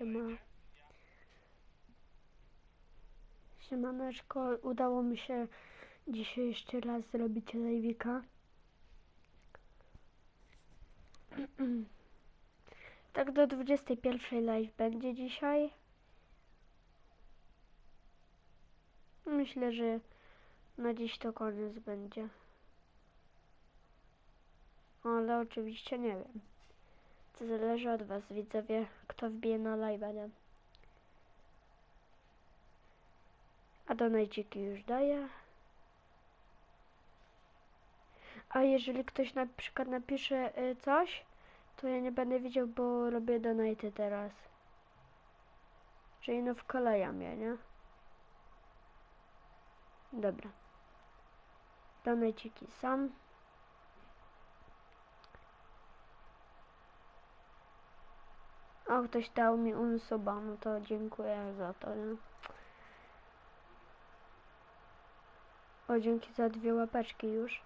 siema. Siemaneczko, udało mi się dzisiaj jeszcze raz zrobić live'ika. Tak do 21 live będzie dzisiaj. Myślę, że na dziś to koniec będzie. Ale oczywiście nie wiem. To zależy od was, widzowie, kto wbije na live'a, nie? A donajciki już daję. A jeżeli ktoś na przykład napisze y, coś, to ja nie będę widział, bo robię donate teraz. Czyli no wkolejam je, nie? Dobra. Donajciki sam. O, ktoś dał mi unsuba, no to dziękuję za to, nie? O, dzięki za dwie łapeczki już.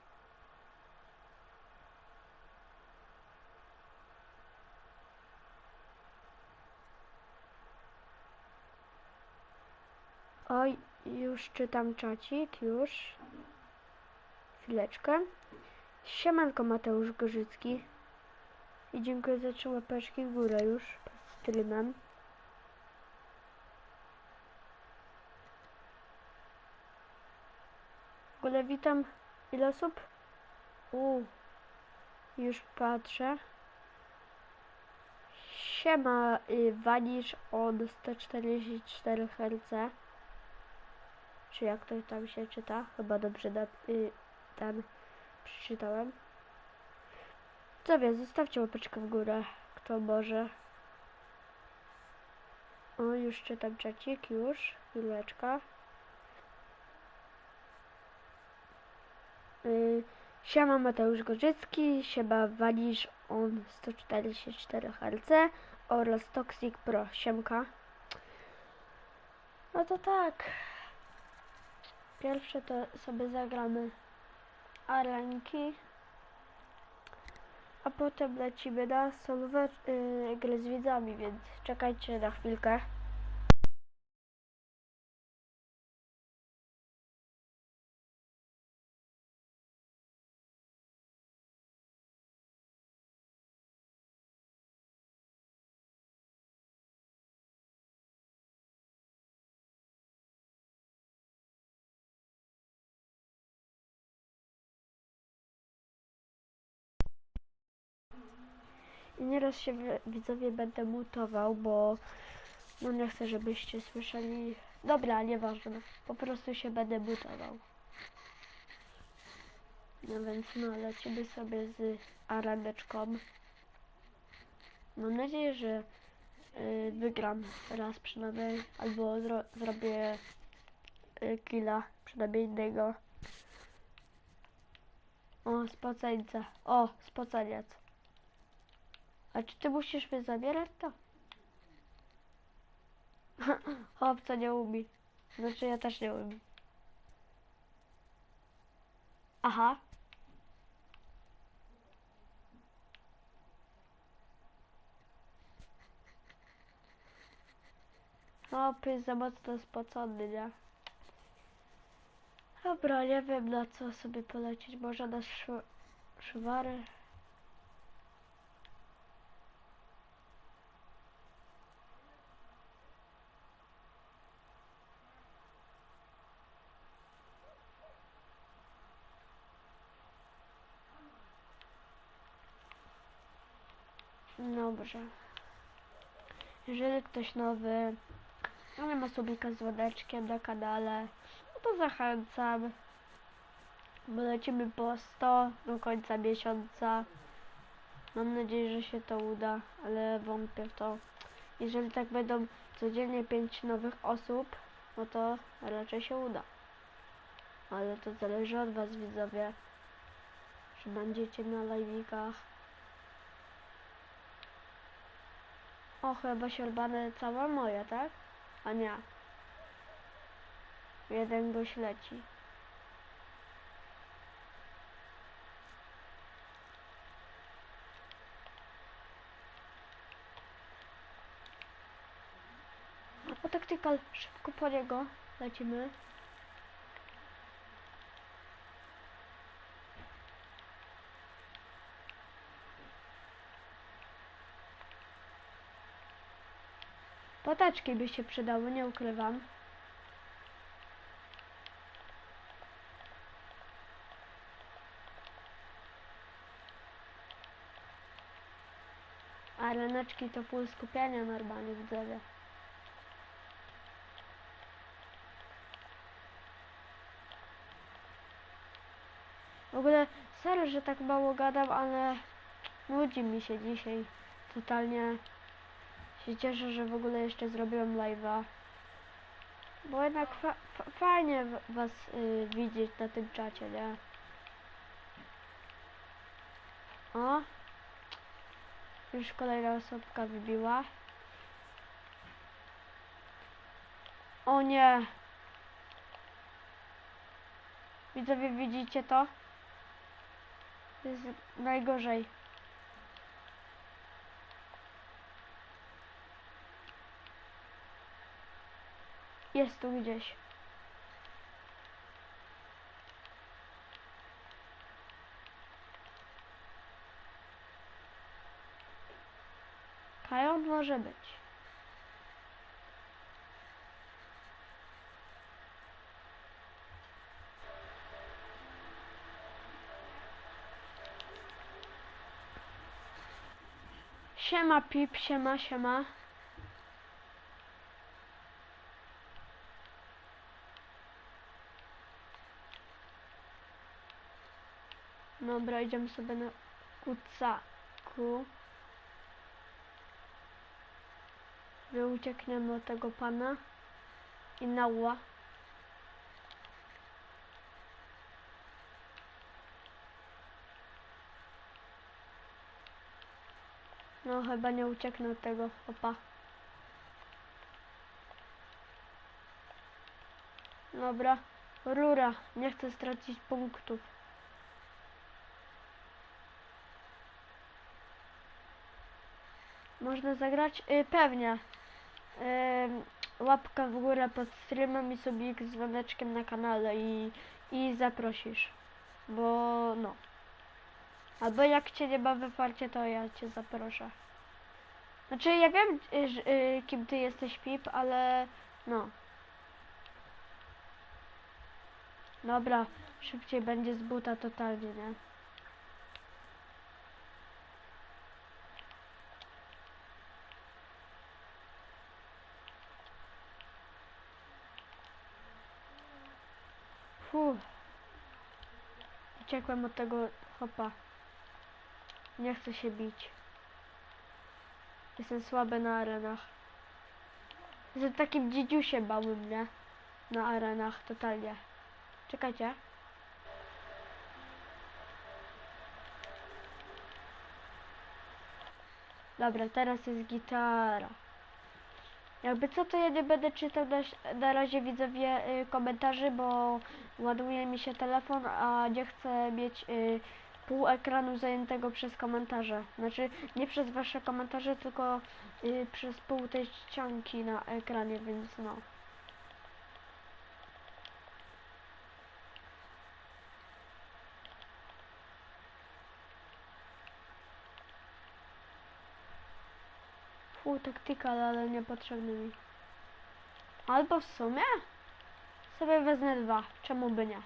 Oj, już czytam czacik, już. Chwileczkę. Siemanko Mateusz Gorzycki. I dziękuję za trzy łapeczki w górę już streamem. W ogóle witam. Ile osób? U, już patrzę. Siema, y, Wanisz on 144 Hz. Czy jak to tam się czyta? Chyba dobrze na, y, ten przeczytałem. Co wie, zostawcie łapeczkę w górę, kto może. O, już czytam czacik, już. Chwileczka. Y, siema Mateusz Gorzycki, siema Walisz on 144 Hz oraz Toxic Pro, siemka. No to tak. Pierwsze to sobie zagramy arenki. A potem lecimy na solówę yy, z widzami, więc czekajcie na chwilkę. I nieraz się wi- widzowie będę mutował, bo no nie chcę, żebyście słyszeli. Dobra, nieważne. Po prostu się będę mutował. No więc no, lecimy sobie z areneczką. Mam nadzieję, że y, wygram raz przynajmniej, albo zro zrobię y, killa, przynajmniej innego. O, spoceńca. O, spoceniec. A czy ty musisz mnie zabierać to? Chłopca nie umie. Znaczy ja też nie umiem. Aha. No, pies za mocno spocony, nie? Dobra, nie wiem na co sobie polecieć. Może na szw szwary? Dobrze. Jeżeli ktoś nowy, no nie ma subika z dzwoneczkiem na kanale, no to zachęcam. Bo lecimy po 100 do końca miesiąca. Mam nadzieję, że się to uda, ale wątpię w to. Jeżeli tak będą codziennie 5 nowych osób, no to raczej się uda. Ale to zależy od was widzowie. Czy będziecie na live'ikach. O, chyba siorbane całe moje, tak? A nie. Jeden goś leci. taktykal, szybko po niego lecimy. Potaczki by się przydały, nie ukrywam. A ryneczki to full skupienia normalnie w. W ogóle sorry, że tak mało gadam, ale nudzi mi się dzisiaj. Totalnie się cieszę, że w ogóle jeszcze zrobiłem live'a. Bo jednak fa fa fajnie was y, widzieć na tym czacie, nie? O! Już kolejna osobka wybiła. O nie! Widzowie, widzicie? To jest najgorzej. Jest tu gdzieś. Kajon może być. Siema Pip, siema, siema. Dobra, idziemy sobie na kucaku. My uciekniemy od tego pana i nała. No chyba nie ucieknę od tego opa. Dobra, rura, nie chcę stracić punktów. Można zagrać? Y, pewnie. Ym, łapka w górę pod streamem i sobie z dzwoneczkiem na kanale i, i zaprosisz. Bo no. Albo jak cię nie ma we farcie, to ja cię zaproszę. Znaczy ja wiem, y, że- y, kim ty jesteś Pip, ale no. Dobra, szybciej będzie z buta totalnie, nie? Fuh. Uciekłem od tego hopa. Nie chcę się bić. Jestem słaby na arenach. Jestem takim dziedziusiem małym, nie? Na arenach, totalnie. Czekajcie. Dobra, teraz jest gitara. Jakby co, to ja nie będę czytał na, na razie widzowie y, komentarzy, bo ładuje mi się telefon, a nie chcę mieć y, pół ekranu zajętego przez komentarze. Znaczy nie przez wasze komentarze, tylko y, przez pół tej ścianki na ekranie, więc no. Fu, taktykal, ale niepotrzebny mi. Albo w sumie sobie wezmę dwa. Czemu by nie?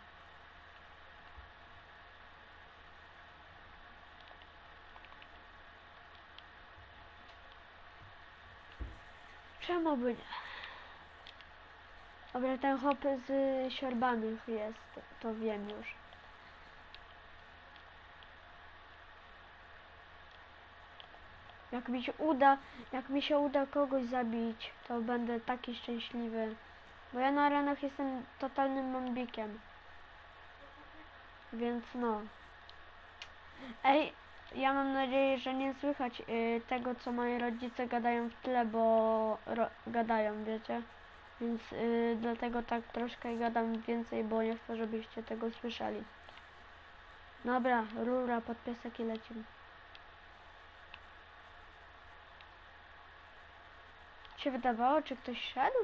Czemu by nie? Dobra, ten hop z siorbanych jest, to wiem już. Jak mi się uda, jak mi się uda kogoś zabić, to będę taki szczęśliwy. Bo ja na arenach jestem totalnym mambikiem. Więc no. Ej, ja mam nadzieję, że nie słychać y, tego, co moi rodzice gadają w tle, bo gadają, wiecie? Więc y, dlatego tak troszkę gadam więcej, bo nie chcę, żebyście tego słyszeli. Dobra, rura pod piesek i lecimy. Tak się wydawało, czy ktoś szedł?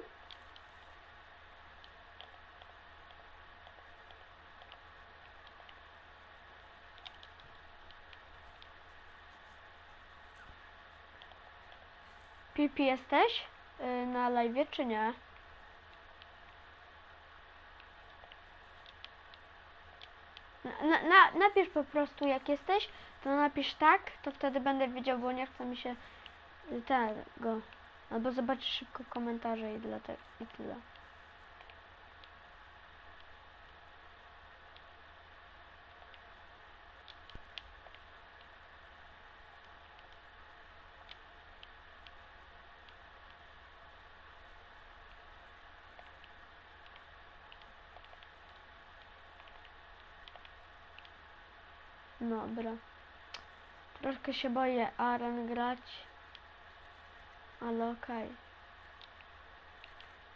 Pipi jesteś yy, na live czy nie? Na, na, napisz po prostu jak jesteś, to napisz tak, to wtedy będę wiedział, bo nie chce mi się tego. Albo zobaczysz szybko komentarze i, dlatego, i tyle. Dobra. Troszkę się boję aren grać. Ale okej.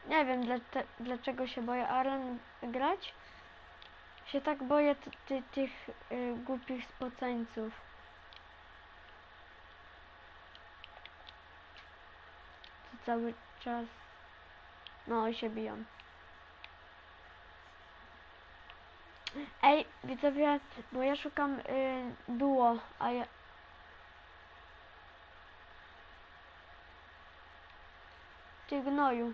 Nie wiem dlate, dlaczego się boję aren grać. Się tak boję ty, ty, tych y, głupich spoceńców. Co cały czas... No, się biją. Ej, widzowie, bo ja szukam y, duo, a ja... Ty gnoju.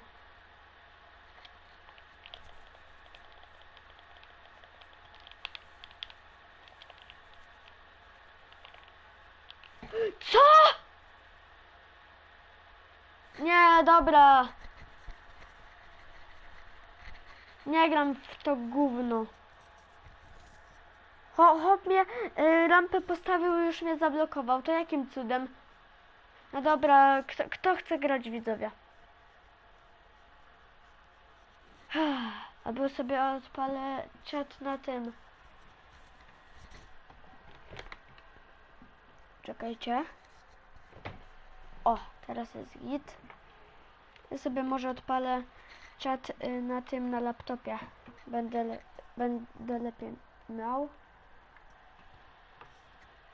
Co? Nie, dobra. Nie gram w to gówno. Ho, hop mnie y, rampę postawił już mnie zablokował. To jakim cudem? No dobra, kto, kto chce grać widzowie? Albo sobie odpalę czat na tym. Czekajcie. O, teraz jest git. Ja sobie może odpalę czat y, na tym, na laptopie. Będę, le będę lepiej miał.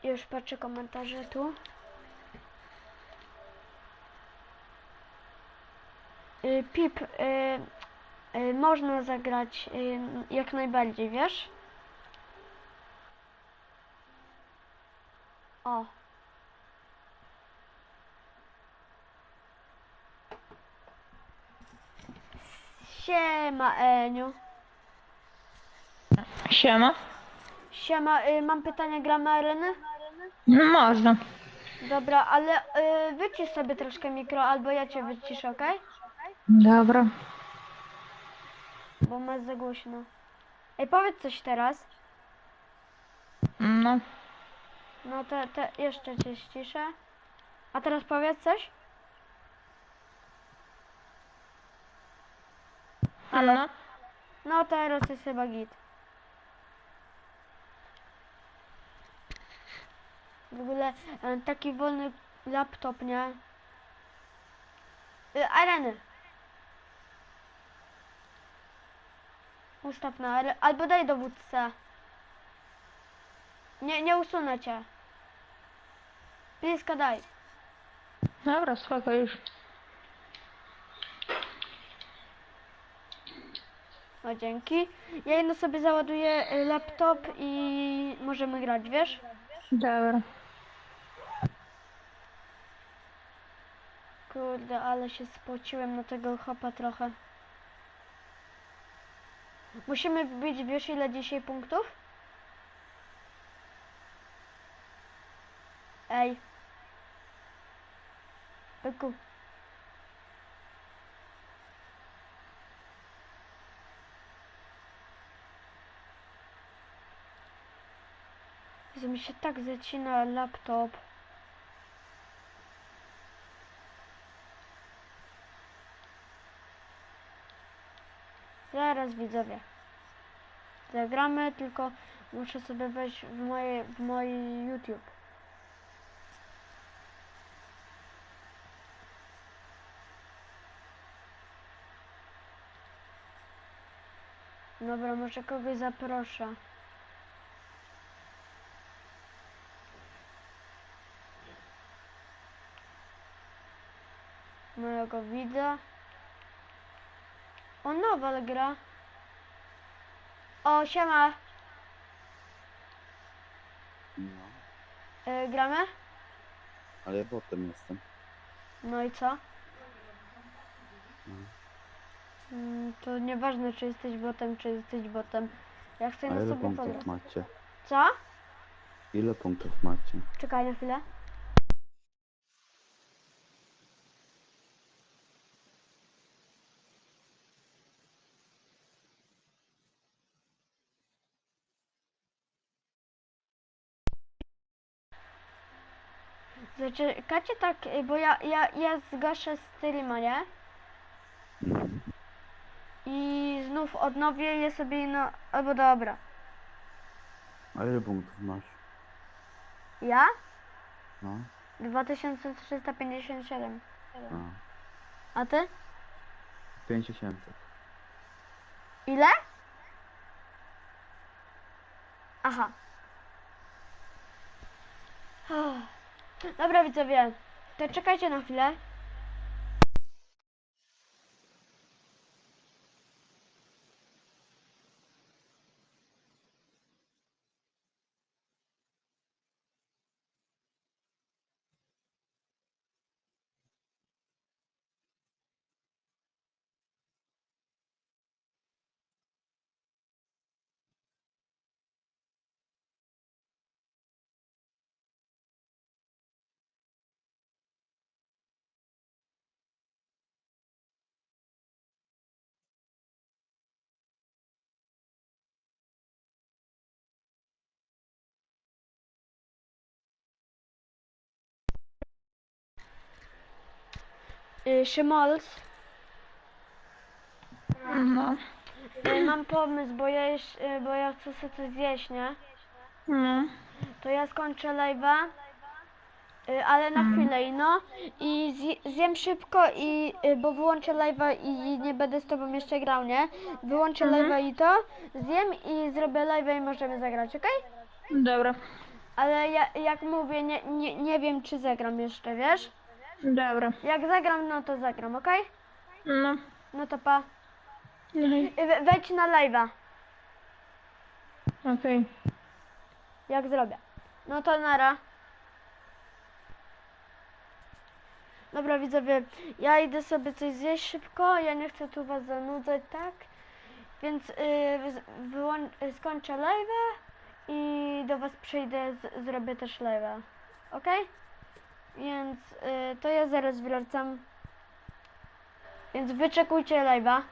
Już patrzę komentarze tu. Y, Pip, y, można zagrać y, jak najbardziej, wiesz? O. Siema, Eniu. Siema. Siema, y, mam pytanie, gramy areny? No można. Dobra, ale y, wycisz sobie troszkę mikro, albo ja cię wyciszę, okej? Dobra. Bo masz za głośno. Ej, powiedz coś teraz. No. No to, to jeszcze cię ściszę. A teraz powiedz coś. Halo? No. No teraz jest chyba git. W ogóle e, taki wolny laptop, nie? Y, areny. Ustaw na are- albo daj dowódcę. Nie, nie usunę cię. Blisko daj. Dobra, spoko już. O, dzięki. Ja jedno sobie załaduję y, laptop i możemy grać, wiesz? Dobra. Kurde, ale się spociłem na tego hopa trochę. Musimy wbić, wiesz ile dzisiaj punktów? Ej. Byku. Mi się tak zacina laptop. Zaraz widzowie. Zagramy, tylko muszę sobie wejść w moje, w mój YouTube. Dobra, może kogoś zaproszę. Mojego widza. O, nowa gra. O, siema. No, Y, gramy? ale ja botem jestem. No i co? Mm, To nieważne, czy jesteś botem, czy jesteś botem. Ja chcę A na ile sobie punktów pograć. macie? Co? Ile punktów macie? Czekaj na chwilę. Zaczekacie tak, y, bo ja, ja, ja zgaszę streama, nie? I znów odnowię je sobie na... Albo dobra. A ile punktów masz? Ja? No. 2357. A. A ty? 5700. Ile? Aha. Dobra widzowie, to czekajcie na chwilę. Y, Szymols, No. y, mam pomysł, bo ja, jeś, y, bo ja chcę sobie coś zjeść, nie? No. To ja skończę live'a, y, ale na chwilę, no. I zje, zjem szybko i, y, bo wyłączę live'a i nie będę z tobą jeszcze grał, nie? Wyłączę live'a i to, zjem i zrobię live'a i możemy zagrać, okej? Dobra. Ale ja, jak mówię, nie, nie, nie wiem czy zagram jeszcze, wiesz? Dobra. Jak zagram, no to zagram, okej? No. No to pa. We- Wejdź na live'a, okej. jak zrobię. No to nara. Dobra widzowie, ja idę sobie coś zjeść szybko, ja nie chcę tu was zanudzać, tak? Więc yy, z- wyłą- skończę live'a i do was przyjdę, z- zrobię też live'a, ok? Więc y, to ja zaraz wracam. Więc wyczekujcie live'a.